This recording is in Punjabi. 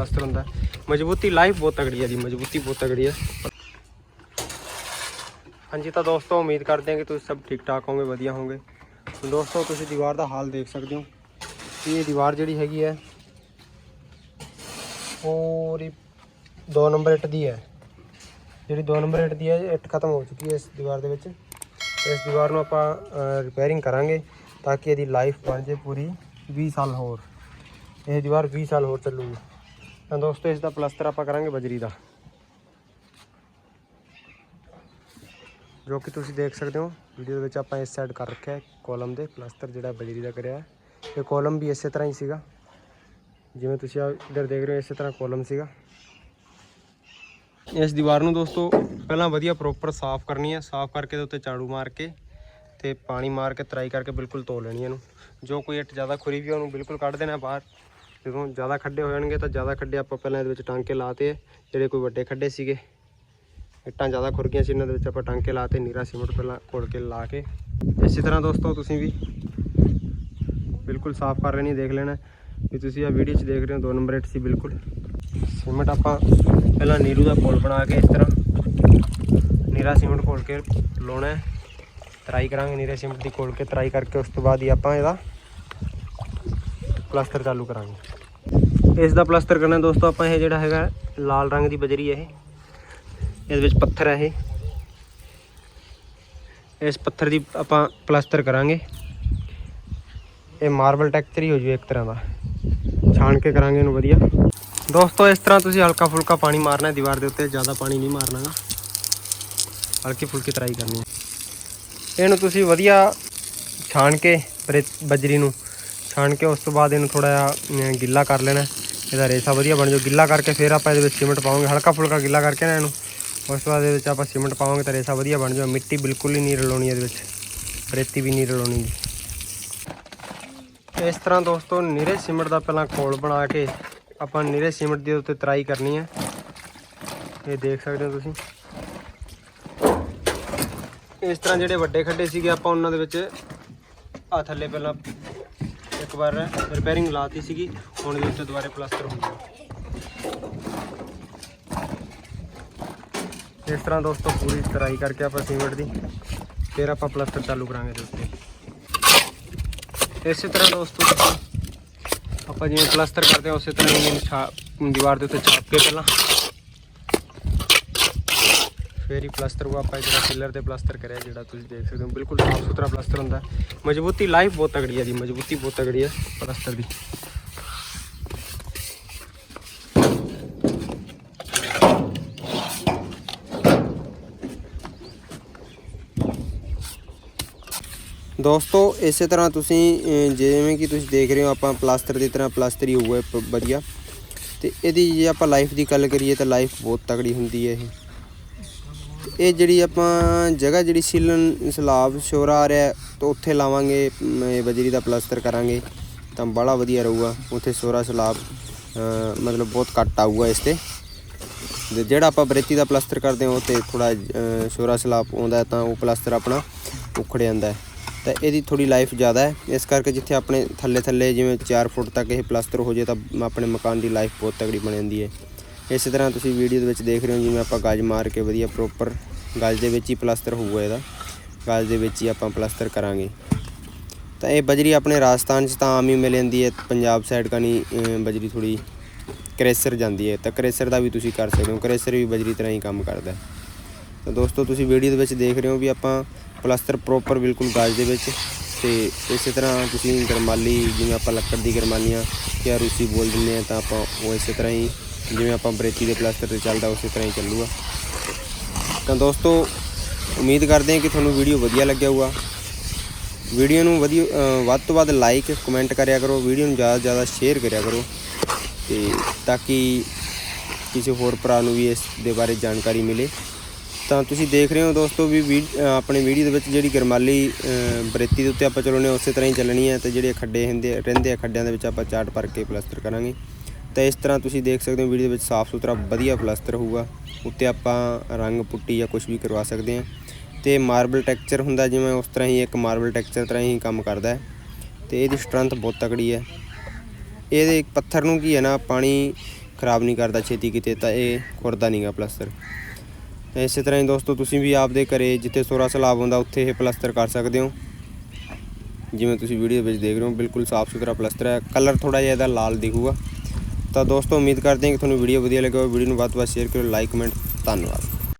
ਪਲਸਤਰ ਹੁੰਦਾ ਮਜ਼ਬੂਤੀ ਲਾਈਫ ਬਹੁਤ ਤਗੜੀ ਹੈ ਜੀ, ਮਜ਼ਬੂਤੀ ਬਹੁਤ ਤਗੜੀ ਹੈ। ਹਾਂਜੀ ਤਾਂ ਦੋਸਤੋ, ਉਮੀਦ ਕਰਦੇ ਹਾਂ ਕਿ ਤੁਸੀਂ ਸਭ ਠੀਕ ਠਾਕ ਹੋਵੋਗੇ, ਵਧੀਆ ਹੋਵੋਗੇ। ਦੋਸਤੋ, ਤੁਸੀਂ ਦੀਵਾਰ ਦਾ ਹਾਲ ਦੇਖ ਸਕਦੇ ਹੋ। ਕਿ ਇਹ ਦੀਵਾਰ ਜਿਹੜੀ ਹੈਗੀ ਹੈ, ਪੂਰੀ 2 ਨੰਬਰ ਇੱਟ ਦੀ ਹੈ। ਜਿਹੜੀ 2 ਨੰਬਰ ਇੱਟ ਦੀ ਹੈ ਇੱਟ ਖਤਮ ਹੋ ਚੁੱਕੀ ਹੈ ਇਸ ਦੀਵਾਰ ਦੇ ਵਿੱਚ। ਇਸ ਦੀਵਾਰ ਨੂੰ ਆਪਾਂ ਰਿਪੇਅਰਿੰਗ ਕਰਾਂਗੇ ਤਾਂ ਕਿ ਇਹਦੀ ਲਾਈਫ ਬਣ ਜੇ ਪੂਰੀ 20 ਸਾਲ ਹੋਰ। ਇਹ ਦੀਵਾਰ 20 ਸਾਲ ਹੋਰ ਚੱਲੂਗੀ। ਤਾਂ ਦੋਸਤੋ, ਇਸ ਦਾ ਪਲਸਤਰ ਆਪਾਂ ਕਰਾਂਗੇ ਬਜਰੀ ਦਾ। ਜੋ ਕਿ ਤੁਸੀਂ ਦੇਖ ਸਕਦੇ ਹੋ, ਵੀਡੀਓ ਦੇ ਵਿੱਚ ਆਪਾਂ ਇਸ ਸਾਈਡ ਕਰ ਰੱਖਿਆ ਹੈ ਕਾਲਮ ਦੇ ਪਲਸਤਰ ਜਿਹੜਾ ਬਜਰੀ ਦਾ ਕਰਿਆ ਹੈ। ਇਹ ਕਾਲਮ ਵੀ ਇਸੇ ਤਰ੍ਹਾਂ ਹੀ ਸੀਗਾ। ਜਿਵੇਂ ਤੁਸੀਂ ਆ ਇੱਧਰ ਦੇਖ ਰਹੇ ਹੋ, ਇਸੇ ਤਰ੍ਹਾਂ ਕਾਲਮ ਸੀਗਾ। ਇਸ ਦੀਵਾਰ ਨੂੰ ਦੋਸਤੋ, ਪਹਿਲਾਂ ਵਧੀਆ ਪ੍ਰੋਪਰ ਸਾਫ਼ ਕਰਨੀ ਹੈ। ਸਾਫ਼ ਕਰਕੇ ਤੇ ਉੱਤੇ ਝਾੜੂ ਮਾਰ ਕੇ ਤੇ ਪਾਣੀ ਮਾਰ ਕੇ ਤਰਾਈ ਕਰਕੇ ਬਿਲਕੁਲ ਧੋ ਲੈਣੀ ਇਹਨੂੰ। ਜੋ ਕੋਈ ਇੱਟ ਜ਼ਿਆਦਾ ਖੁਰੀ ਵੀ ਆ, ਉਹਨੂੰ ਬਿਲਕੁਲ ਕੱਢ ਦੇਣਾ ਬਾਹਰ। ਜਦੋਂ ਜ਼ਿਆਦਾ ਖੱਡੇ ਹੋ ਜਾਣਗੇ ਤਾਂ ਜ਼ਿਆਦਾ ਖੱਡੇ ਆਪਾਂ ਪਹਿਲਾਂ ਇਹਦੇ ਵਿੱਚ ਟਾਂਕੇ ਲਾਤੇ ਜਿਹੜੇ ਕੋਈ ਵੱਡੇ ਖੱਡੇ ਸੀਗੇ, ਇੱਟਾਂ ਜ਼ਿਆਦਾ ਖੁਰ ਗਈਆਂ ਸੀ, ਇਹਨਾਂ ਦੇ ਵਿੱਚ ਆਪਾਂ ਟਾਂਕੇ ਲਾਤੇ ਨੀਰਾ ਸੀਮੈਂਟ ਪਹਿਲਾਂ ਕੋੜ ਕੇ ਲਾ ਕੇ। ਇਸੇ ਤਰ੍ਹਾਂ ਦੋਸਤੋ ਤੁਸੀਂ ਵੀ ਬਿਲਕੁਲ ਸਾਫ਼ ਕਰ ਲੈਣੀ, ਦੇਖ ਲੈਣਾ ਵੀ ਤੁਸੀਂ ਆ ਵੀਡੀਓ 'ਚ ਦੇਖ ਰਹੇ ਹੋ, ਦੋ ਨੰਬਰ ਇੱਟ ਸੀ ਬਿਲਕੁਲ। ਸੀਮੈਂਟ ਆਪਾਂ ਪਹਿਲਾਂ ਨੀਰੂ ਦਾ ਪੁਲ ਬਣਾ ਕੇ ਇਸ ਤਰ੍ਹਾਂ ਨੀਰਾ ਸੀਮੈਂਟ ਘੋਲ ਕੇ ਲਾਉਣਾ ਤਰਾਈ ਕਰਾਂਗੇ ਨੀਰੇ ਸੀਮਟ ਦੀ ਘੋਲ ਕੇ ਤਰਾਈ ਕਰਕੇ ਉਸ ਤੋਂ ਬਾਅਦ ਹੀ ਆਪਾਂ ਇਹਦਾ ਪਲਾਸਟਰ ਚਾਲੂ ਕਰਾਂਗੇ। ਇਸ ਦਾ ਪਲਾਸਟਰ ਕਰਨਾ ਦੋਸਤੋ, ਆਪਾਂ ਇਹ ਜਿਹੜਾ ਹੈਗਾ ਲਾਲ ਰੰਗ ਦੀ ਬਜਰੀ ਹੈ ਇਹ। ਇਹਦੇ ਵਿੱਚ ਪੱਥਰ ਹੈ ਇਹ। ਇਸ ਪੱਥਰ ਦੀ ਆਪਾਂ ਪਲਾਸਟਰ ਕਰਾਂਗੇ। ਇਹ ਮਾਰਬਲ ਟੈਕਸਚਰ ਹੀ ਹੋ ਜੂ ਇੱਕ ਤਰ੍ਹਾਂ ਦਾ। ਛਾਣ ਕੇ ਕਰਾਂਗੇ ਇਹਨੂੰ ਵਧੀਆ। ਦੋਸਤੋ, ਇਸ ਤਰ੍ਹਾਂ ਤੁਸੀਂ ਹਲਕਾ ਫੁਲਕਾ ਪਾਣੀ ਮਾਰਨਾ ਹੈ ਦੀਵਾਰ ਦੇ ਉੱਤੇ, ਜ਼ਿਆਦਾ ਪਾਣੀ ਨਹੀਂ ਮਾਰਨਾਗਾ। ਹਲਕੀ ਫੁਲਕੀ ਤਰਾਈ ਕਰਨੀ ਹੈ। ਇਹਨੂੰ ਤੁਸੀਂ ਵਧੀਆ ਛਾਣ ਕੇ, ਬਰੇ- ਬਜਰੀ ਨੂੰ ਛਾਣ ਕੇ ਉਸ ਤੋਂ ਬਾਅਦ ਇਹਨੂੰ ਥੋੜਾ ਜਿਹਾ ਗਿੱਲਾ ਕਰ ਲੈਣਾ ਇਹਦਾ ਰੇਸਾ ਵਧੀਆ ਬਣ ਜਾਓ ਗਿੱਲਾ ਕਰਕੇ ਫਿਰ ਆਪਾਂ ਇਹਦੇ ਵਿੱਚ ਸੀਮੈਂਟ ਪਾਵਾਂਗੇ। ਹਲਕਾ ਫੁਲਕਾ ਗਿੱਲਾ ਕਰਕੇ ਨਾ ਇਹਨੂੰ। ਉਸ ਤੋਂ ਬਾਅਦ ਇਹਦੇ ਵਿੱਚ ਆਪਾਂ ਸੀਮੈਂਟ ਪਾਵਾਂਗੇ ਤਾਂ ਰੇਸਾ ਵਧੀਆ ਬਣ ਜਾਓ ਮਿੱਟੀ ਬਿਲਕੁਲ ਹੀ ਨਹੀਂ ਰਲਾਉਣੀ ਇਹਦੇ ਵਿੱਚ। ਰੇਤੀ ਵੀ ਨਹੀਂ ਰਲਾਉਣੀ। ਜੀ ਇਸ ਤਰ੍ਹਾਂ ਦੋਸਤੋ, ਨੀਰੇ ਸੀਮੈਂਟ ਦਾ ਪਹਿਲਾਂ ਖੋਲ ਬਣਾ ਕੇ ਆਪਾਂ ਨੀਰੇ ਸੀਮੈਂਟ ਦੇ ਉੱਤੇ ਤਰਾਈ ਕਰਨੀ ਹੈ ਇਹ ਦੇਖ ਸਕਦੇ ਹੋ ਤੁਸੀਂ। ਇਸ ਤਰ੍ਹਾਂ ਜਿਹੜੇ ਵੱਡੇ ਖੱਡੇ ਸੀਗੇ, ਆਪਾਂ ਉਹਨਾਂ ਦੇ ਵਿੱਚ ਆ ਥੱਲੇ ਪਹਿਲਾਂ ਇੱਕ ਵਾਰ ਰਿਪੇਅਰਿੰਗ ਲਾਤੀ ਸੀਗੀ। ਹੁਣ ਇਹਦੇ ਉੱਤੇ ਦੁਬਾਰੇ ਪਲਾਸਟਰ ਹੋ ਗਿਆ। ਇਸ ਤਰ੍ਹਾਂ ਦੋਸਤੋ ਪੂਰੀ ਤਰਾਈ ਕਰਕੇ ਆਪਾਂ ਸੀਮੈਂਟ ਦੀ, ਫਿਰ ਆਪਾਂ ਪਲਾਸਟਰ ਚਾਲੂ ਕਰਾਂਗੇ ਇਹਦੇ ਉੱਤੇ ਇਸੇ ਤਰ੍ਹਾਂ ਦੋਸਤੋ ਆਪਾਂ ਜਿਵੇਂ ਪਲਾਸਟਰ ਕਰਦੇ ਹਾਂ, ਉਸੇ ਤਰ੍ਹਾਂ ਹੀ ਇਹਨੂੰ ਛਾਪ ਦੀਵਾਰ ਦੇ ਉੱਤੇ ਛਾਪ ਕੇ ਪਹਿਲਾਂ ਫਿਰ ਹੀ ਪਲਾਸਟਰ ਉਹ ਆਪਾਂ ਜਿਹੜਾ ਪਿੱਲਰ ਤੇ ਪਲਾਸਟਰ ਕਰਿਆ, ਜਿਹੜਾ ਤੁਸੀਂ ਦੇਖ ਸਕਦੇ ਹੋ, ਬਿਲਕੁਲ ਸਾਫ਼ ਸੁਥਰਾ ਪਲਾਸਟਰ ਹੁੰਦਾ। ਮਜ਼ਬੂਤੀ ਲਾਈਫ ਬਹੁਤ ਤਗੜੀ ਹੈ ਜੀ, ਮਜ਼ਬੂਤੀ ਬਹੁਤ ਤਗੜੀ ਹੈ ਪਲਾਸਟਰ ਦੀ। ਦੋਸਤੋ, ਇਸੇ ਤਰ੍ਹਾਂ ਤੁਸੀਂ ਜਿਵੇਂ ਕਿ ਤੁਸੀਂ ਦੇਖ ਰਹੇ ਹੋ, ਆਪਾਂ ਪਲਾਸਟਰ ਦੀ ਤਰ੍ਹਾਂ ਪਲਾਸਟਰ ਹੋਊਗਾ, ਪ- ਵਧੀਆ। ਤੇ ਇਹਦੀ ਜੇ ਆਪਾਂ ਲਾਈਫ ਦੀ ਗੱਲ ਕਰੀਏ ਤਾਂ ਲਾਈਫ ਬਹੁਤ ਤਕੜੀ ਹੁੰਦੀ ਹੈ ਇਹ। ਇਹ ਜਿਹੜੀ ਆਪਾਂ, ਜਗ੍ਹਾ ਜਿਹੜੀ ਸਿਲਨ ਸਲਾਬ ਸ਼ੋਰਾ ਆ ਰਿਹਾ, ਤਾਂ ਉੱਥੇ ਲਾਵਾਂਗੇ ਬਜਰੀ ਦਾ ਪਲਾਸਟਰ ਕਰਾਂਗੇ, ਤਾਂ ਬੜਾ ਵਧੀਆ ਰਹੂਗਾ। ਉੱਥੇ ਸ਼ੋਰਾ ਸਲਾਬ ਮਤਲਬ ਬਹੁਤ ਘੱਟ ਆਊਗਾ ਇਸ ਤੇ। ਤੇ ਜਿਹੜਾ ਆਪਾਂ ਬਰੇਤੀ ਦਾ ਪਲਾਸਟਰ ਕਰਦੇ ਹਾਂ, ਉਹ ਤੇ ਥੋੜਾ ਸ਼ੋਰਾ ਸਲਾਬ ਆਉਂਦਾ ਤਾਂ ਉਹ ਪਲਾਸਟਰ ਆਪਣਾ ਉਖੜ ਜਾਂਦਾ ਹੈ। ਤਾਂ ਇਹਦੀ ਥੋੜੀ ਲਾਈਫ ਜ਼ਿਆਦਾ ਹੈ। ਇਸ ਕਰਕੇ ਜਿੱਥੇ ਆਪਣੇ ਥੱਲੇ ਥੱਲੇ ਜਿਵੇਂ 4 ਫੁੱਟ ਤੱਕ ਇਹ ਪਲਾਸਟਰ ਹੋ ਜੇ ਤਾਂ ਆਪਣੇ ਮਕਾਨ ਦੀ ਲਾਈਫ ਬਹੁਤ ਤਗੜੀ ਬਣ ਜਾਂਦੀ ਹੈ। ਇਸੇ ਤਰ੍ਹਾਂ ਤੁਸੀਂ ਵੀਡੀਓ ਦੇ ਵਿੱਚ ਦੇਖ ਰਹੇ ਹੋ ਜਿਵੇਂ ਆਪਾਂ ਗਾਜ ਮਾਰ ਕੇ ਵਧੀਆ ਪ੍ਰੋਪਰ ਗਾਜ ਦੇ ਵਿੱਚ ਹੀ ਪਲਾਸਟਰ ਹੋਊਗਾ ਇਹਦਾ। ਗਾਜ ਦੇ ਵਿੱਚ ਹੀ ਆਪਾਂ ਪਲਾਸਟਰ ਕਰਾਂਗੇ। ਤਾਂ ਇਹ ਬਜਰੀ ਆਪਣੇ ਰਾਜਸਥਾਨ 'ਚ ਤਾਂ ਆਮ ਹੀ ਮਿਲ ਜਾਂਦੀ ਹੈ। ਪੰਜਾਬ ਸਾਈਡ ਕਨੀ ਬਜਰੀ ਥੋੜੀ ਕ੍ਰੇਸਰ ਜਾਂਦੀ ਹੈ। ਤਾਂ ਕ੍ਰੇਸਰ ਦਾ ਵੀ ਤੁਸੀਂ ਕਰ ਸਕਦੇ ਹੋ। ਕ੍ਰੇਸਰ ਵੀ ਬਜਰੀ ਤਰ੍ਹਾਂ ਹੀ ਕੰਮ ਕਰਦਾ ਹੈ। ਤਾਂ ਦੋਸਤੋ ਤੁਸੀਂ ਵੀਡੀਓ ਦੇ ਵਿੱਚ ਦੇਖ ਰਹੇ ਹੋ ਵੀ ਆਪਾਂ ਪਲਾਸਟਰ ਪ੍ਰੋਪਰ ਬਿਲਕੁਲ ਗਾਜ ਦੇ ਵਿੱਚ ਤੇ ਇਸੇ ਤਰ੍ਹਾਂ ਤੁਸੀਂ ਗਰਮਾਲੀ, ਜਿਵੇਂ ਆਪਾਂ ਲੱਕੜ ਦੀ ਗਰਮਾਲੀਆਂ ਜਾਂ ਰੂਸੀ ਬੋਲ ਦਿੰਦੇ ਆ ਤਾਂ ਆਪਾਂ ਉਹ ਇਸੇ ਤਰ੍ਹਾਂ ਹੀ, ਜਿਵੇਂ ਆਪਾਂ ਬਰੇਤੀ ਦੇ ਪਲਾਸਟਰ ਤੇ ਚੱਲਦਾ ਉਸੇ ਤਰ੍ਹਾਂ ਹੀ ਚੱਲੂਗਾ। ਤਾਂ ਦੋਸਤੋ, ਉਮੀਦ ਕਰਦੇ ਹਾਂ ਕਿ ਤੁਹਾਨੂੰ ਵੀਡੀਓ ਵਧੀਆ ਲੱਗਿਆ ਹੋਊਗਾ। ਵੀਡੀਓ ਨੂੰ ਵਧੀਆ ਵੱਧ ਤੋਂ ਵੱਧ ਲਾਈਕ ਕਮੈਂਟ ਕਰਿਆ ਕਰੋ, ਵੀਡੀਓ ਨੂੰ ਜ਼ਿਆਦਾ ਤੋਂ ਜ਼ਿਆਦਾ ਸ਼ੇਅਰ ਕਰਿਆ ਕਰੋ ਤੇ ਤਾਂ ਕਿ ਕਿਸੇ ਹੋਰ ਭਰਾ ਨੂੰ ਵੀ ਇਸ ਦੇ ਬਾਰੇ ਜਾਣਕਾਰੀ ਮਿਲੇ। ਤਾਂ ਤੁਸੀਂ ਦੇਖ ਰਹੇ ਹੋ ਦੋਸਤੋ ਵੀ ਆਪਣੇ ਵੀਡੀਓ ਦੇ ਵਿੱਚ ਜਿਹੜੀ ਗਰਮਾਲੀ ਅ, ਬਰੇਤੀ ਦੇ ਉੱਤੇ ਆਪਾਂ ਚਲਾਉਣੇ ਉਸੇ ਤਰ੍ਹਾਂ ਹੀ ਚੱਲਣੀ ਹੈ ਤੇ ਜਿਹੜੇ ਖੱਡੇ ਹੁੰਦੇ ਰਹਿੰਦੇ ਆ ਖੱਡਿਆਂ ਦੇ ਵਿੱਚ ਆਪਾਂ ਚਾਟ ਭਰ ਕੇ ਪਲਾਸਟਰ ਕਰਾਂਗੇ। ਤਾਂ ਇਸ ਤਰ੍ਹਾਂ ਤੁਸੀਂ ਦੇਖ ਸਕਦੇ ਹੋ ਵੀਡੀਓ ਦੇ ਵਿੱਚ ਸਾਫ਼ ਸੁਥਰਾ ਵਧੀਆ ਪਲਾਸਟਰ ਹੋਊਗਾ। ਉੱਤੇ ਆਪਾਂ ਰੰਗ ਪੁੱਟੀ ਜਾਂ ਕੁਝ ਵੀ ਕਰਵਾ ਸਕਦੇ ਹਾਂ। ਤੇ ਮਾਰਬਲ ਟੈਕਸਚਰ ਹੁੰਦਾ ਜਿਵੇਂ ਉਸ ਤਰ੍ਹਾਂ ਹੀ ਇੱਕ ਮਾਰਬਲ ਟੈਕਸਚਰ ਤਰ੍ਹਾਂ ਹੀ ਕੰਮ ਕਰਦਾ ਹੈ। ਤੇ ਇਹਦੀ ਸਟਰੈਂਥ ਬਹੁਤ ਤਕੜੀ ਹੈ। ਇਹਦੇ ਪੱਥਰ ਨੂੰ ਕੀ ਹੈ ਨਾ ਪਾਣੀ ਖਰਾਬ ਨਹੀਂ ਕਰਦਾ ਛੇਤੀ ਕਿਤੇ ਤਾਂ ਇਹ ਖੁਰਦਾ ਨਹੀਂਗਾ ਪਲਸਤਰ। ਤਾਂ ਇਸੇ ਤਰ੍ਹਾਂ ਹੀ ਦੋਸਤੋ, ਤੁਸੀਂ ਵੀ ਆਪਦੇ ਘਰੇ ਜਿੱਥੇ ਸੋਰਾ ਸਲਾਬ ਹੁੰਦਾ, ਉੱਥੇ ਇਹ ਪਲਸਤਰ ਕਰ ਸਕਦੇ ਹੋ। ਜਿਵੇਂ ਤੁਸੀਂ ਵੀਡੀਓ ਵਿੱਚ ਦੇਖ ਰਹੇ ਹੋ, ਬਿਲਕੁਲ ਸਾਫ਼ ਸੁਥਰਾ ਪਲਸਤਰ ਹੈ। ਕਲਰ ਥੋੜਾ ਜਿਹਾ ਇਹਦਾ ਲਾਲ ਦਿਖੂਗਾ। ਤਾਂ ਦੋਸਤੋ, ਉਮੀਦ ਕਰਦੇ ਹਾਂ ਕਿ ਤੁਹਾਨੂੰ ਵੀਡੀਓ ਵਧੀਆ ਲੱਗੇ ਹੋਵੇ। ਵੀਡੀਓ ਨੂੰ ਵੱਧ ਤੋਂ ਵੱਧ ਸ਼ੇਅਰ ਕਰੋ ਲਾਈਕ, ਕਮੈਂਟ। ਧੰਨਵਾਦ।